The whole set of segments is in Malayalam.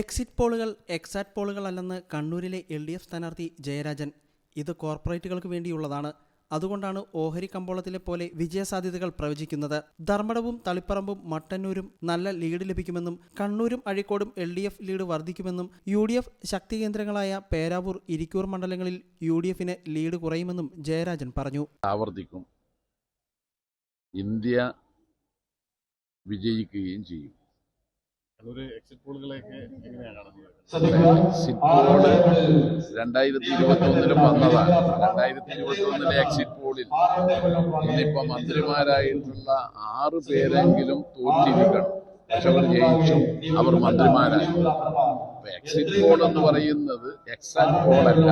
എക്സിറ്റ് പോളുകൾ എക്സാറ്റ് പോളുകൾ അല്ലെന്ന് കണ്ണൂരിലെ എൽ ഡി എഫ് സ്ഥാനാർത്ഥി ജയരാജൻ ഇത് കോർപ്പറേറ്റുകൾക്ക് വേണ്ടിയുള്ളതാണ്. അതുകൊണ്ടാണ് ഓഹരി കമ്പോളത്തിലെ പോലെ വിജയസാധ്യതകൾ പ്രവചിക്കുന്നത്. ധർമ്മടവും തളിപ്പറമ്പും മട്ടന്നൂരും നല്ല ലീഡ് ലഭിക്കുമെന്നും കണ്ണൂരും അഴിക്കോടും എൽ ഡി എഫ് ലീഡ് വർദ്ധിക്കുമെന്നും യു ഡി എഫ് ശക്തി കേന്ദ്രങ്ങളായ പേരാവൂർ ഇരിക്കൂർ മണ്ഡലങ്ങളിൽ യു ഡി എഫിന് ലീഡ് കുറയുമെന്നും ജയരാജൻ പറഞ്ഞു. ആവർത്തിക്കും. ഇന്ത്യ വിജയിക്കുകയും ചെയ്യും അതൊരു എക്സിറ്റ് പോളുകളെയൊക്കെ എങ്ങനെയാണ് കാണുന്നത് എക്സിറ്റ് പോൾ രണ്ടായിരത്തി ഇരുപത്തി ഒന്നിലും വന്നതാണ് രണ്ടായിരത്തി ഇരുപത്തി ഒന്നിലെ എക്സിറ്റ് പോളിൽ ഇന്നിപ്പോ മന്ത്രിമാരായിട്ടുള്ള ആറ് പേരെങ്കിലും തോറ്റിരിക്കണം. പക്ഷെ അവർ ജയിച്ചു. അവർ മന്ത്രിമാരായി. എക്സിറ്റ് പോൾ എന്ന് പറയുന്നത് എക്സാക്ട് പോളല്ല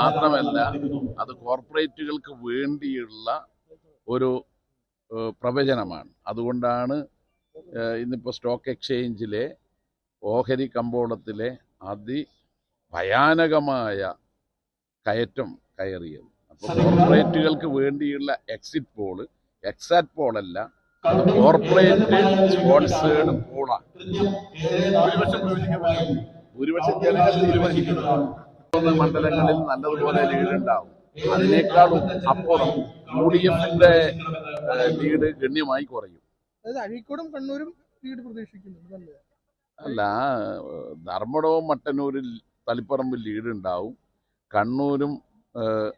മാത്രമല്ല അത് കോർപ്പറേറ്റുകൾക്ക് വേണ്ടിയുള്ള ഒരു പ്രവചനമാണ്. അതുകൊണ്ടാണ് ഏഹ്, ഇന്നിപ്പോ സ്റ്റോക്ക് എക്സ്ചേഞ്ചിലെ ഓഹരി കമ്പോളത്തിലെ അതിഭയാനകമായ കയറ്റം കയറിയത്. അപ്പോൾ കോർപ്പറേറ്റുകൾക്ക് വേണ്ടിയുള്ള എക്സിറ്റ് പോൾ എക്സാറ്റ് പോളല്ല കോർപ്പറേറ്റ് സ്പോൺസേഡ് പോളാണ് ഭൂരിപക്ഷം ജനങ്ങൾ മണ്ഡലങ്ങളിൽ നല്ലതുപോലെ ലീഡുണ്ടാവും. അതിനേക്കാളും അപ്പുറം യു ഡി എഫിന്റെ ലീഡ് ഗണ്യമായി കുറയും. അതായത് അഴീക്കോടും കണ്ണൂരും ലീഡ് പ്രതീക്ഷിക്കുന്നുണ്ട് അല്ല ധർമ്മടവും മട്ടന്നൂരിൽ തളിപ്പറമ്പിൽ ലീഡ് ഉണ്ടാവും കണ്ണൂരും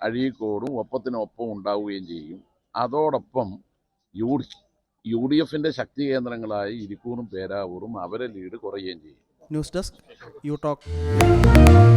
അഴീക്കോടും ഒപ്പത്തിനൊപ്പം ഉണ്ടാവുകയും ചെയ്യും. അതോടൊപ്പം യു ഡി യു ഡി എഫിന്റെ ശക്തി കേന്ദ്രങ്ങളായ ഇരിക്കൂറും പേരാവൂറും അവരെ ലീഡ് കുറയുകയും ചെയ്യും. News desk you talk.